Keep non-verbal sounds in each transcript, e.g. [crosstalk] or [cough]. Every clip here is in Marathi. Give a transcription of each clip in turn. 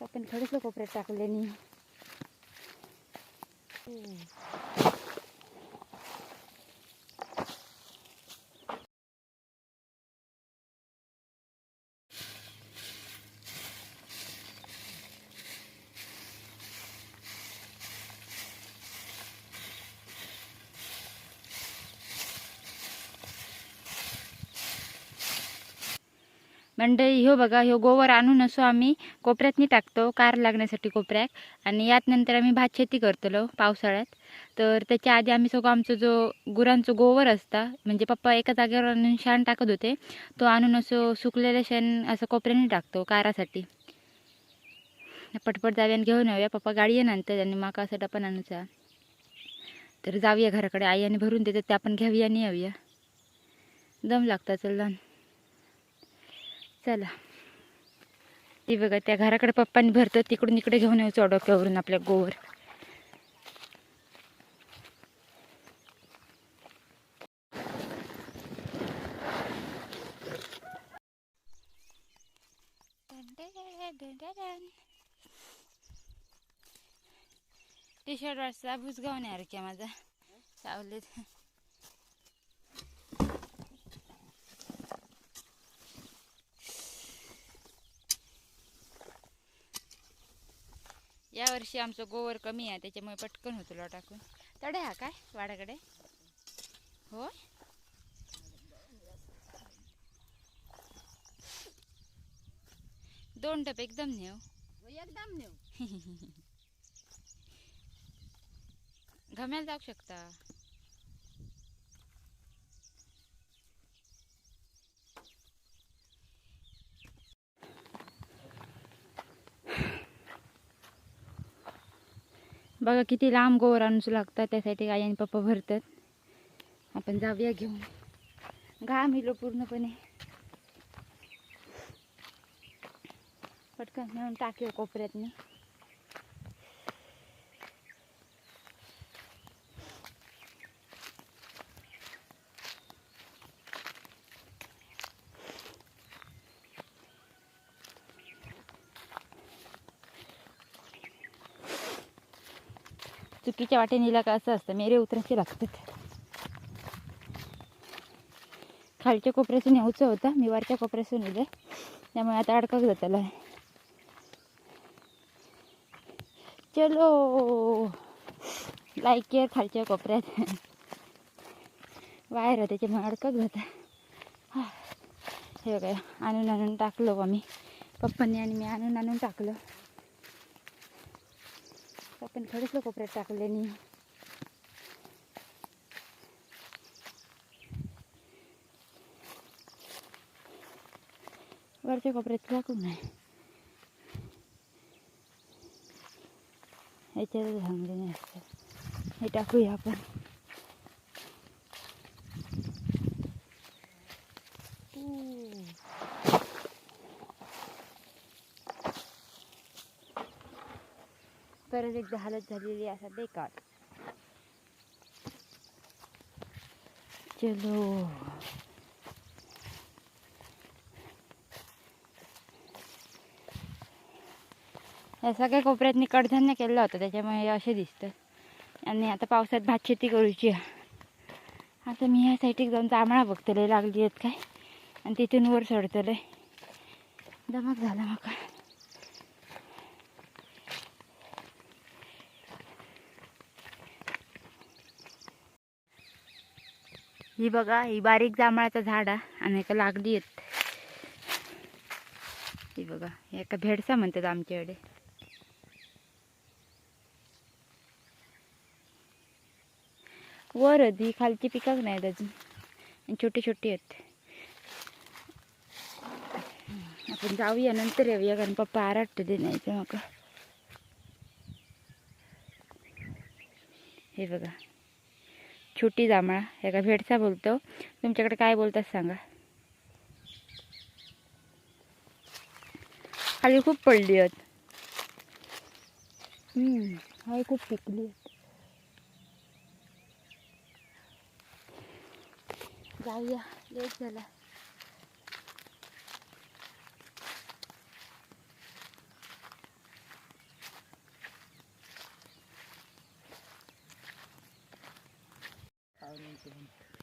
आपण खडीसला कोपऱ्यात टाकले मंडळी ह्यो बघा ह्यो गोवर आणून असो आम्ही कोपऱ्यातनी टाकतो कार लागण्यासाठी कोपऱ्यात. आणि यात नंतर आम्ही भात शेती करतलो पावसाळ्यात. तर त्याच्या आधी आम्ही सगळं आमचं जो गुरांचं गोवर असता म्हणजे पप्पा एका जागेवर आणून शेण टाकत होते तो आणून असो सुकलेलं शेण असं कोपऱ्याने टाकतो कारासाठी. पटपट जाऊया घेऊन येऊया पप्पा गाडी येणार नंतर आणि माका असं डपा आणूचा तर जाऊया घराकडे आई आणि भरून देतात ते आपण घ्यावी आणि येऊया. दम लागता चल चला. ती बघा त्या घराकडे पप्पांनी भरतं तिकडून इकडे घेऊन यायचो डोक्यावरून आपल्या गोवर. टी शर्ट वाटचा भुजगाव नाही की माझा. सावलीत या वर्षी आमचं गोवर कमी आहे त्याच्यामुळे पटकन होतो टाकून तडे हा काय वाड्याकडे हो दोन टप एकदम नेऊ. एकदम नेऊ. [laughs] घम्याला जाऊ शकता. बघा किती लांब गोवर आणूच लागतात त्यासाठी आई आणि पप्पा भरतात. आपण जाऊया घेऊन. घाम हिलो पूर्णपणे. पटकन मिळून टाकूया कोपऱ्यातनं. चुकीच्या वाटे नेला का असं असतं? मेरे उतरायचे लागतात खालच्या कोपऱ्यातून यायचं होतं. मी वरच्या कोपऱ्यातून येते त्यामुळे आता अडकत जाताला चलो. लाईक केअर खालच्या कोपऱ्यात. वायर आहे त्याच्यामुळे अडकत जाता हा. हे बघा आणून आणून टाकलो आम्ही पप्पांनी आणि मी आणून आणून टाकलं. आपण खडीसला कोपऱ्यात टाकले नाही वरच्या कोपऱ्यात टाकू नाही याच्यात चांगले नाही असतात. हे टाकूया आपण. परत एकदा हालत झालेली असा बेकार चलो. या सगळ्या कोपऱ्यातनी कडधान्य केलं होतं त्याच्यामुळे असे दिसतं. आणि आता पावसात भात शेती करूची आता मी ह्या साईडीक जाऊन जांभळा बघतले लागली आहेत काय? आणि तिथून वर सोडतले दमक झाला माका. ही बघा ही बारीक जांभळाचं झाड आहे आणि एका लागली आहेत. ही बघा एका भेडसा म्हणतात आमच्याकडे. वर ही खालची पिकाच नाहीत अजून. आणि छोटी छोटी आहेत. आपण जाऊया नंतर येऊया कारण पप्पा आराटते दे नाही हे बघा छोटी जांभळा. ह्या का भेडसा बोलतो. तुमच्याकडे काय बोलतात सांगा. खाली खूप पडली आहेत. हाय खूप पिकली आहेत. जाऊया लेट झाला.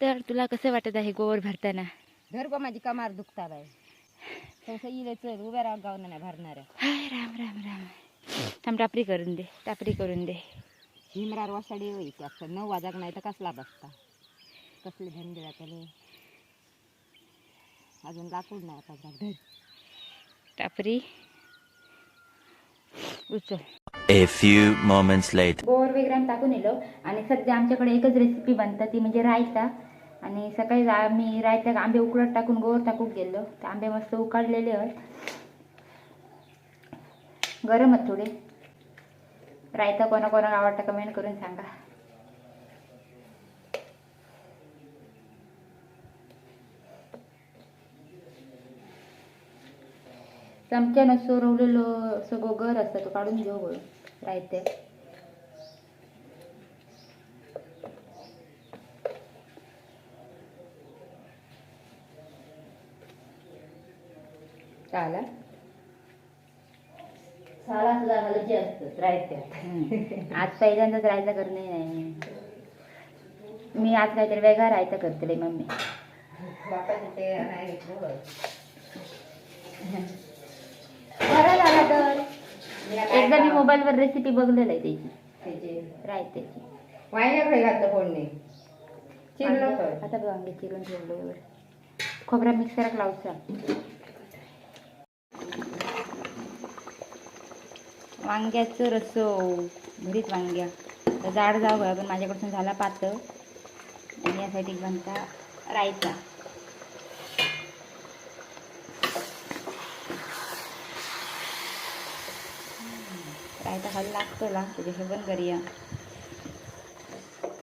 तर तुला कसं वाटत आहे गोवर भरताना? धर गो माझी कमार दुखता बाय तसं इले चल उभ्या राहा गावनं नाही भरणाऱ्या हाय राम राम राम. थांब टापरी करून दे टापरी करून दे. हिमरार वासाडी व्हायची असतं नऊ वाजाक नाही तर कसला बसता? कसले धंदे त्याले अजून लाकूड नाही आता. धर. टापरी? उचल. A few moments later. गोवर वगैरे आम्ही टाकून येलो आणि सध्या आमच्याकडे एकच रेसिपी बनतात ती म्हणजे रायता. आणि सकाळी आम्ही रायत्यात आंबे उकडत टाकून गोवर टाकून गेलो तर आंबे मस्त उकडलेले आहेत. गरम आहेत थोडे. रायता कोणा कोणाला आवडता कमेंट करून सांगा. चमच्यानं सोरवलेलो असं गोगर असतं तो काढून घेऊ गो रायते चाला साला सुद्धा घालायची असतं रायत्यात आज पहिल्यांदाच रायता करणे नाही मी आज काहीतरी वेगळा रायता करते मम्मी. बापाचे ते नाही घेतलं बरं झाला तर एकदा मी मोबाईलवर रेसिपी बघलेलं आहे त्याची. त्याचे. रायत्याची वायल्याकडे घातलं कोणी चिरलं तर. आता वांगे चिरून ठेवलं खोबरा मिक्सरात लावचा वांग्याचं रसो. भरीत वांग्या. जाड जाऊ गया पण माझ्याकडून झाला पातळ. आणि यासाठी बनता काय रायता खाली लागतो ला त्याच्या पण करूया.